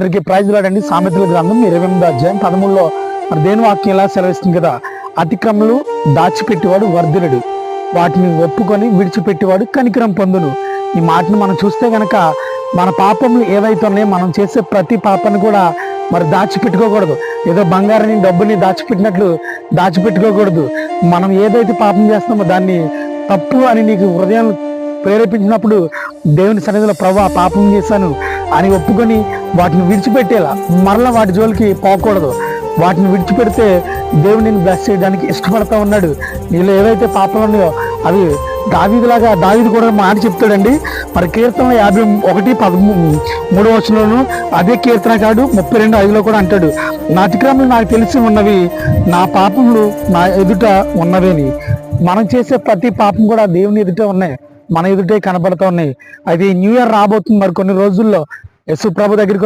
అందరికీ ప్రైజ్ లాడండి. సామెతల గ్రంథం ఇరవై ఎనిమిది అధ్యాయం పదమూడులో మరి దేని వాక్యం ఎలా సెలవిస్తుంది కదా? అతిక్రమలు దాచిపెట్టేవాడు వర్ధిరుడు వాటిని ఒప్పుకొని విడిచిపెట్టేవాడు కనికరం పొందును. ఈ మాటను మనం చూస్తే గనక మన పాపములు ఏవైతున్నాయో మనం చేసే ప్రతి పాపను కూడా మరి దాచిపెట్టుకోకూడదు. ఏదో బంగారాన్ని డబ్బుని దాచిపెట్టినట్లు దాచిపెట్టుకోకూడదు. మనం ఏదైతే పాపం చేస్తామో దాన్ని తప్పు అని నీకు హృదయం ప్రేరేపించినప్పుడు దేవుని సన్నిధిలో ప్రభా పాపం చేశాను అని ఒప్పుకొని వాటిని విడిచిపెట్టేలా మరలా వాటి జోలికి పోకూడదు. వాటిని విడిచిపెడితే దేవుని నేను బ్లెస్ చేయడానికి ఇష్టపడతా ఉన్నాడు. నీలో ఏవైతే పాపాలు ఉన్నాయో అవి దావీదులాగా దావీది కూడా మాట చెప్తాడండి. మరి కీర్తన యాభై ఒకటి పదమూ మూడో వచనంలోను అదే కీర్తన కాడు ముప్పై రెండు ఐదులో కూడా అంటాడు. నా అతిక్రమలు నాకు తెలిసి ఉన్నవి నా పాపములు నా ఎదుట ఉన్నవేని మనం చేసే ప్రతి పాపం కూడా దేవుని ఎదుటే ఉన్నాయి. మన ఎదుటే కనబడుతూ ఉన్నాయి. అది న్యూ ఇయర్ రాబోతుంది మరి కొన్ని రోజుల్లో. యశు ప్రభు దగ్గరికి